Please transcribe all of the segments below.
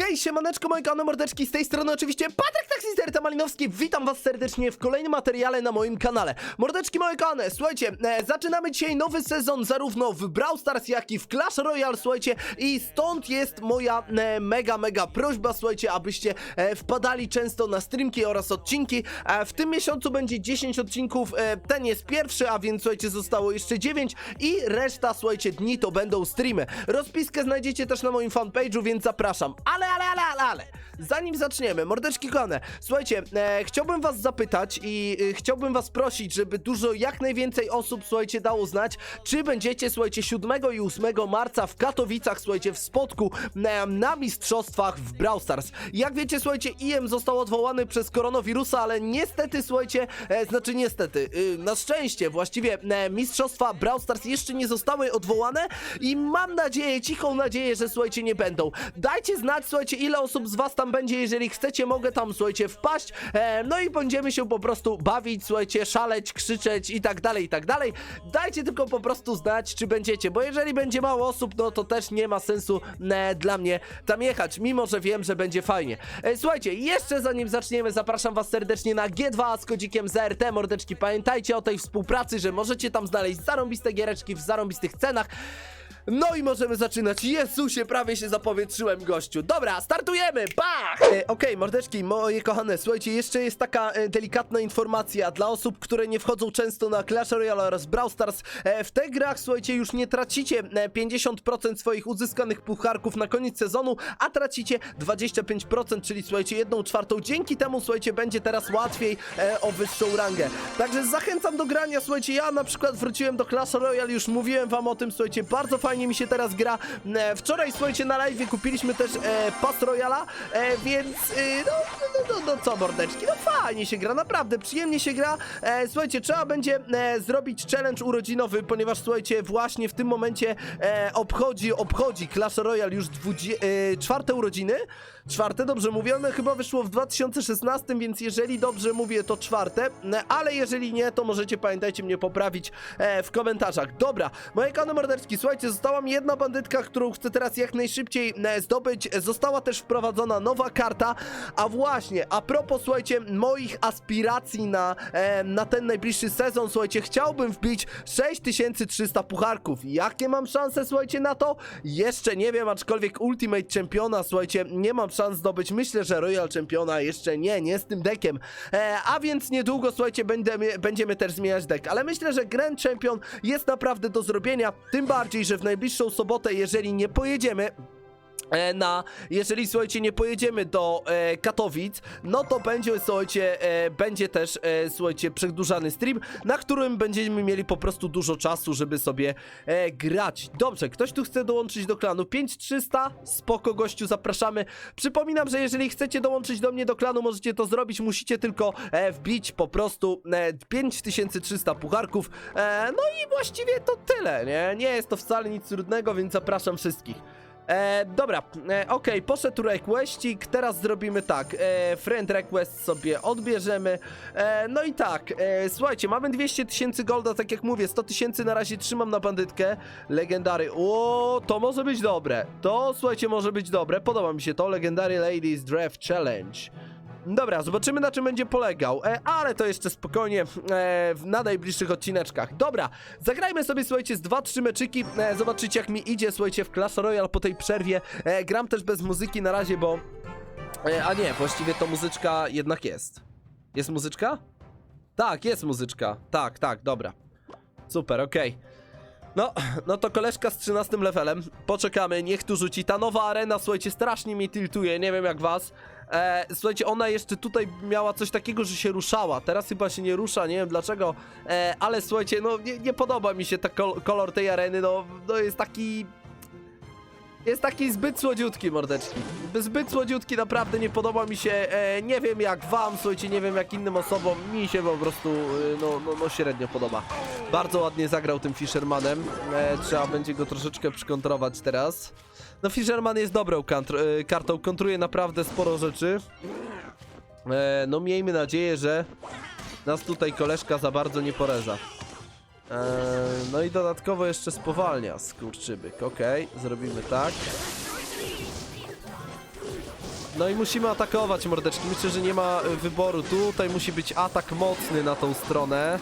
Hej, siemaneczko, moje kochane mordeczki, z tej strony oczywiście Patryk Taxister Malinowski, witam was serdecznie w kolejnym materiale na moim kanale. Mordeczki moje słuchajcie, e, zaczynamy dzisiaj nowy sezon zarówno w Brawl Stars, jak i w Clash Royale, słuchajcie, i stąd jest moja e, mega, mega prośba, słuchajcie, abyście e, wpadali często na streamki oraz odcinki. E, w tym miesiącu będzie 10 odcinków, e, ten jest pierwszy, a więc słuchajcie, zostało jeszcze 9 i reszta, słuchajcie, dni to będą streamy. Rozpiskę znajdziecie też na moim fanpage'u, więc zapraszam. Ale, ale, ale, ale, ale, zanim zaczniemy, mordeczki kochane, słuchajcie, e, chciałbym was zapytać i e, chciałbym was prosić, żeby dużo, jak najwięcej osób, słuchajcie, dało znać, czy będziecie, słuchajcie, 7 i 8 marca w Katowicach, słuchajcie, w spotku na, na mistrzostwach w Brawl Stars. Jak wiecie, słuchajcie, IM został odwołany przez koronawirusa, ale niestety, słuchajcie, e, znaczy niestety, y, na szczęście właściwie e, mistrzostwa Brawl Stars jeszcze nie zostały odwołane i mam nadzieję, cichą nadzieję, że słuchajcie, nie będą. Dajcie znać, słuchajcie, ile osób z was tam będzie, jeżeli chcecie, mogę tam, słuchajcie, wpaść, e, no i będziemy się po prostu bawić, słuchajcie, szaleć, krzyczeć i tak dalej, i tak dalej. Dajcie tylko po prostu znać, czy będziecie, bo jeżeli będzie mało osób, no to też nie ma sensu e, dla mnie tam jechać, mimo że wiem, że będzie fajnie. E, słuchajcie, jeszcze zanim zaczniemy, zapraszam was serdecznie na G2 z kodzikiem ZRT, mordeczki, pamiętajcie o tej współpracy, że możecie tam znaleźć zarąbiste giereczki w zarąbistych cenach. No i możemy zaczynać. Jezusie, prawie się zapowietrzyłem, gościu. Dobra, startujemy! Bach! E, Okej, mordeczki, moje kochane, słuchajcie, jeszcze jest taka e, delikatna informacja dla osób, które nie wchodzą często na Clash Royale oraz Brawl Stars. E, w tych grach, słuchajcie, już nie tracicie e, 50% swoich uzyskanych pucharków na koniec sezonu, a tracicie 25%, czyli słuchajcie, jedną czwartą. Dzięki temu, słuchajcie, będzie teraz łatwiej e, o wyższą rangę. Także zachęcam do grania, słuchajcie, ja na przykład wróciłem do Clash Royale, już mówiłem wam o tym, słuchajcie, bardzo fajnie mi się teraz gra. E, wczoraj, słuchajcie, na live kupiliśmy też e, Pass Royala, e, więc e, no, no, no, no co mordeczki, no fajnie się gra, naprawdę przyjemnie się gra. E, słuchajcie, trzeba będzie e, zrobić challenge urodzinowy, ponieważ słuchajcie, właśnie w tym momencie e, obchodzi, obchodzi Clash Royale już dwudzie- e, czwarte urodziny. Czwarte, dobrze mówię, one chyba wyszło w 2016, więc jeżeli dobrze mówię, to czwarte, e, ale jeżeli nie, to możecie, pamiętajcie, mnie poprawić e, w komentarzach. Dobra, moje kany morderczki, słuchajcie, została mi jedna bandytka, którą chcę teraz jak najszybciej e, zdobyć. Została też wprowadzona nowa karta, a właśnie, a propos, słuchajcie, moich aspiracji na, e, na ten najbliższy sezon, słuchajcie, chciałbym wbić 6300 pucharków. Jakie mam szanse, słuchajcie, na to? Jeszcze nie wiem, aczkolwiek Ultimate Championa, słuchajcie, nie mam szans zdobyć. Myślę, że Royal Championa jeszcze nie, nie z tym deckiem. E, a więc niedługo, słuchajcie, będziemy, będziemy też zmieniać deck. Ale myślę, że Grand Champion jest naprawdę do zrobienia. Tym bardziej, że w najbliższą sobotę, jeżeli nie pojedziemy, na, jeżeli słuchajcie, nie pojedziemy do e, Katowic, no to będzie, słuchajcie, e, będzie też, e, słuchajcie, przedłużany stream, na którym będziemy mieli po prostu dużo czasu, żeby sobie e, grać. Dobrze, ktoś tu chce dołączyć do klanu 5300, spoko gościu, zapraszamy. Przypominam, że jeżeli chcecie dołączyć do mnie do klanu, możecie to zrobić, musicie tylko e, wbić po prostu e, 5300 pucharków, e, no i właściwie to tyle, nie? Nie jest to wcale nic trudnego, więc zapraszam wszystkich. E, dobra, e, okej, poszedł requestik, teraz zrobimy tak, e, friend request sobie odbierzemy, e, no i tak, e, słuchajcie, mamy 200 tysięcy golda, tak jak mówię, 100 tysięcy na razie trzymam na bandytkę, legendary, o, to może być dobre, to słuchajcie, może być dobre, podoba mi się to, legendary ladies draft challenge. Dobra, zobaczymy na czym będzie polegał, e, ale to jeszcze spokojnie e, na najbliższych odcineczkach. Dobra, zagrajmy sobie, słuchajcie, z 2-3 meczyki, e, zobaczycie jak mi idzie, słuchajcie, w Clash Royale po tej przerwie. E, gram też bez muzyki na razie, bo... E, a nie, właściwie to muzyczka jednak jest. Jest muzyczka? Tak, jest muzyczka. Tak, tak, dobra. Super, okej. No, no to koleżka z 13 levelem. Poczekamy, niech tu rzuci. Ta nowa arena, słuchajcie, strasznie mnie tiltuje, nie wiem jak was. E, słuchajcie, ona jeszcze tutaj miała coś takiego, że się ruszała. Teraz chyba się nie rusza, nie wiem dlaczego. E, ale słuchajcie, no nie, nie podoba mi się kol kolor tej areny, no, no jest taki... Jest taki zbyt słodziutki, mordeczki. Zbyt słodziutki, naprawdę nie podoba mi się. E, nie wiem jak wam, słuchajcie, nie wiem jak innym osobom. Mi się po prostu, e, no, no, no średnio podoba. Bardzo ładnie zagrał tym Fishermanem. E, trzeba będzie go troszeczkę przykontrować teraz. No Fisherman jest dobrą kantr- e, kartą, kontruje naprawdę sporo rzeczy. E, no miejmy nadzieję, że nas tutaj koleżka za bardzo nie poreza. Eee, no i dodatkowo jeszcze spowalnia skurczybyk. Okej, zrobimy tak. No i musimy atakować mordeczki. Myślę, że nie ma y, wyboru. Tutaj musi być atak mocny na tą stronę.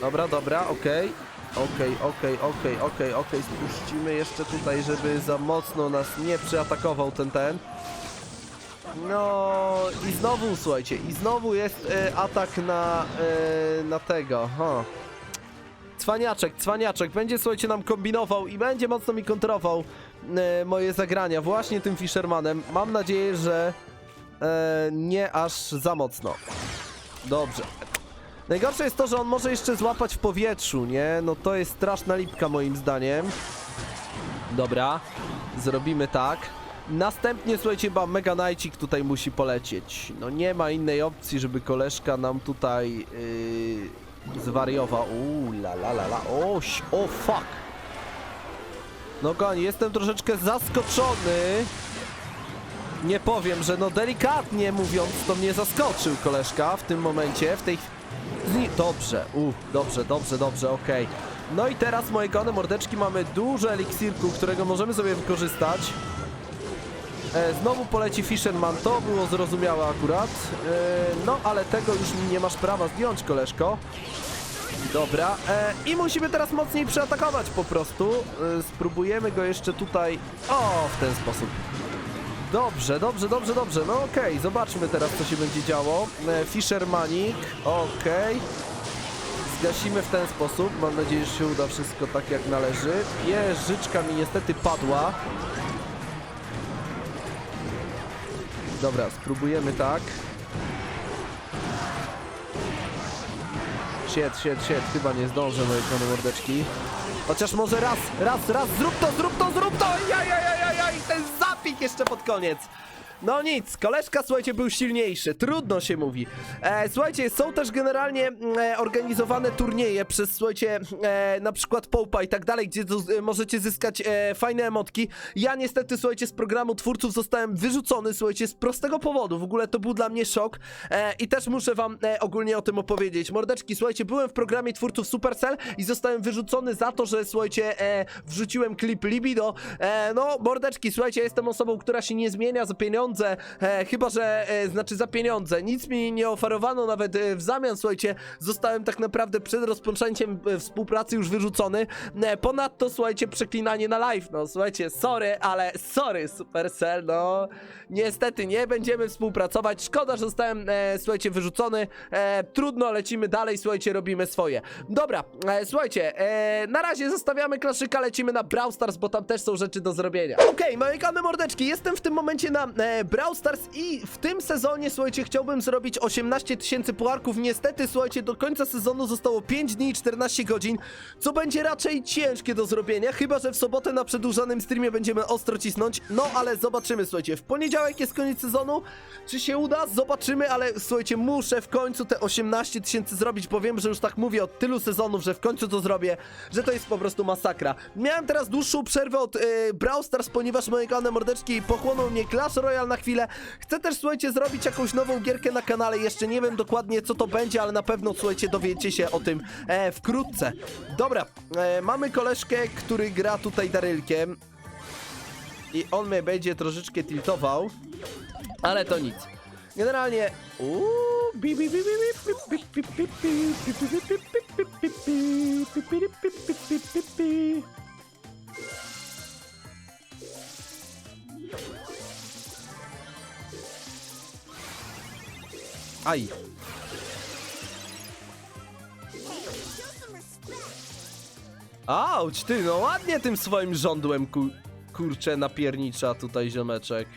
Dobra, dobra, okej. Okej, okej, okej, okej, okej. Spuścimy jeszcze tutaj, żeby za mocno nas nie przyatakował ten ten. No i znowu, słuchajcie, i znowu jest e, atak na, e, na tego, ha. Cwaniaczek, cwaniaczek, będzie, słuchajcie, nam kombinował i będzie mocno mi kontrował e, moje zagrania właśnie tym Fishermanem. Mam nadzieję, że e, nie aż za mocno. Dobrze. Najgorsze jest to, że on może jeszcze złapać w powietrzu, nie? No to jest straszna lipka moim zdaniem. Dobra, zrobimy tak. Następnie, słuchajcie, chyba Mega Knightcik tutaj musi polecieć. No nie ma innej opcji, żeby koleżka nam tutaj yy, zwariował. Uuu, la la la la, oś, o fuck. No kochani, jestem troszeczkę zaskoczony. Nie powiem, że no delikatnie mówiąc, to mnie zaskoczył koleżka w tym momencie, w tej dobrze, u, dobrze, dobrze, dobrze, okej. No i teraz, moje kone mordeczki, mamy dużo eliksirku, którego możemy sobie wykorzystać. E, znowu poleci Fisherman, to było zrozumiałe akurat. E, no, ale tego już nie masz prawa zdjąć, koleżko. Dobra, e, i musimy teraz mocniej przeatakować po prostu. Spróbujemy go jeszcze tutaj, o, w ten sposób. Dobrze, dobrze, dobrze, dobrze. No okej, zobaczmy teraz, co się będzie działo. Fishermanik, okej. Zgasimy w ten sposób. Mam nadzieję, że się uda wszystko tak, jak należy. Jeżyczka mi niestety padła. Dobra, spróbujemy tak. Sied, sied, sied. Chyba nie zdążę, moje kone mordeczki. Chociaż może raz, raz, raz. Zrób to, zrób to, zrób to! Jaj, jaj, jaj, jaj, jaj. Ten zapik jeszcze pod koniec. No nic, koleżka, słuchajcie, był silniejszy. Trudno się mówi. E, słuchajcie, są też generalnie mm, e, organizowane turnieje przez, słuchajcie, e, na przykład Popa i tak dalej, gdzie e, możecie zyskać e, fajne emotki. Ja niestety, słuchajcie, z programu twórców zostałem wyrzucony, słuchajcie, z prostego powodu. W ogóle to był dla mnie szok e, i też muszę wam e, ogólnie o tym opowiedzieć. Mordeczki, słuchajcie, byłem w programie twórców Supercell i zostałem wyrzucony za to, że, słuchajcie, e, wrzuciłem klip Libido. E, no, mordeczki, słuchajcie, jestem osobą, która się nie zmienia za pieniądze, e, chyba że, e, znaczy za pieniądze. Nic mi nie oferowano nawet e, w zamian, słuchajcie, zostałem tak naprawdę przed rozpoczęciem e, współpracy już wyrzucony. E, ponadto, słuchajcie, przeklinanie na live, no, słuchajcie, sorry, ale sorry, Supercell, no, niestety nie będziemy współpracować. Szkoda, że zostałem, e, słuchajcie, wyrzucony. E, trudno, lecimy dalej, słuchajcie, robimy swoje. Dobra, e, słuchajcie, e, na razie zostawiamy klaszyka, lecimy na Brawl Stars, bo tam też są rzeczy do zrobienia. Okej, moje kane mordeczki, jestem w tym momencie na e, Brawl Stars i w tym sezonie, słuchajcie, chciałbym zrobić 18 tysięcy puarków. Niestety, słuchajcie, do końca sezonu zostało 5 dni i 14 godzin, co będzie raczej ciężkie do zrobienia, chyba że w sobotę na przedłużanym streamie będziemy ostro cisnąć. No, ale zobaczymy, słuchajcie, w poniedziałek jest koniec sezonu, czy się uda? Zobaczymy, ale słuchajcie, muszę w końcu te 18 tysięcy zrobić, bo wiem, że już tak mówię od tylu sezonów, że w końcu to zrobię, że to jest po prostu masakra. Miałem teraz dłuższą przerwę od e, Brawl Stars, ponieważ moje kanale mordeczki pochłonął mnie Clash Royale na chwilę. Chcę też, słuchajcie, zrobić jakąś nową gierkę na kanale, jeszcze nie wiem dokładnie co to będzie, ale na pewno, słuchajcie, dowiecie się o tym e, wkrótce. Dobra, e, mamy koleżkę, który gra tutaj Darylkiem i on mnie będzie troszeczkę tiltował, ale to nic. Generalnie... Uuu, Aj. Auć, ty, no ładnie tym swoim żądłem, ku, kurczę, napiernicza tutaj ziomeczek.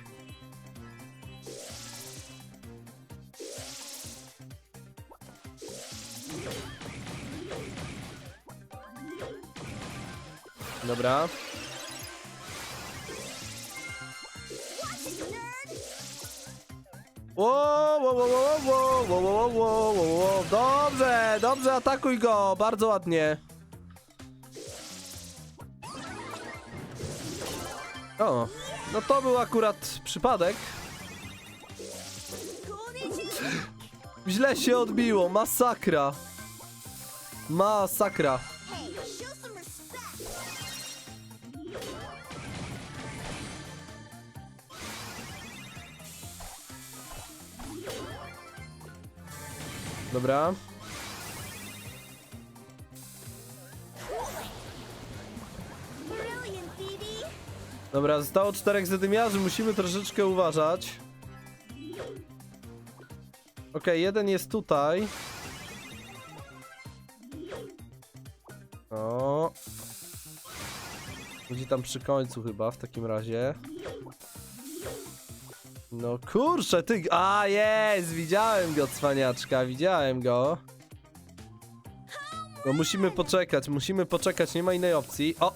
Dobra. Wo, wo, wo, wo, wo, wo, wo, wo, wo, wo. Dobrze, dobrze, atakuj go, bardzo ładnie. O, no to był akurat przypadek. Źle się odbiło, masakra. Masakra. Dobra. Dobra, zostało czterech zadymiarzy, musimy troszeczkę uważać. Okej, jeden jest tutaj. O. Będzie tam przy końcu chyba w takim razie. No kurczę, ty... A, jest! Widziałem go, cwaniaczka, widziałem go. No musimy poczekać, musimy poczekać, nie ma innej opcji. O!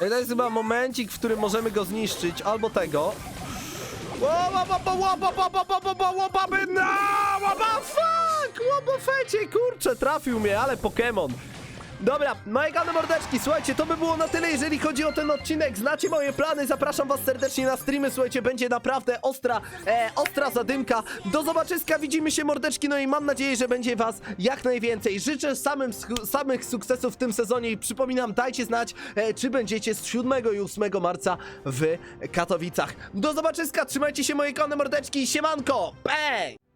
Ej, To jest chyba momencik, w którym możemy go zniszczyć, albo tego. Fuck! Łopofecie, kurczę, trafił mnie, ale Pokémon. Dobra, moje gane mordeczki, słuchajcie, to by było na tyle, jeżeli chodzi o ten odcinek. Znacie moje plany, zapraszam was serdecznie na streamy, słuchajcie, będzie naprawdę ostra, e, ostra zadymka. Do zobaczyska, widzimy się mordeczki, no i mam nadzieję, że będzie was jak najwięcej. Życzę samym, samych sukcesów w tym sezonie i przypominam, dajcie znać, e, czy będziecie z 7 i 8 marca w Katowicach. Do zobaczyska, trzymajcie się moje gane mordeczki, siemanko, bang!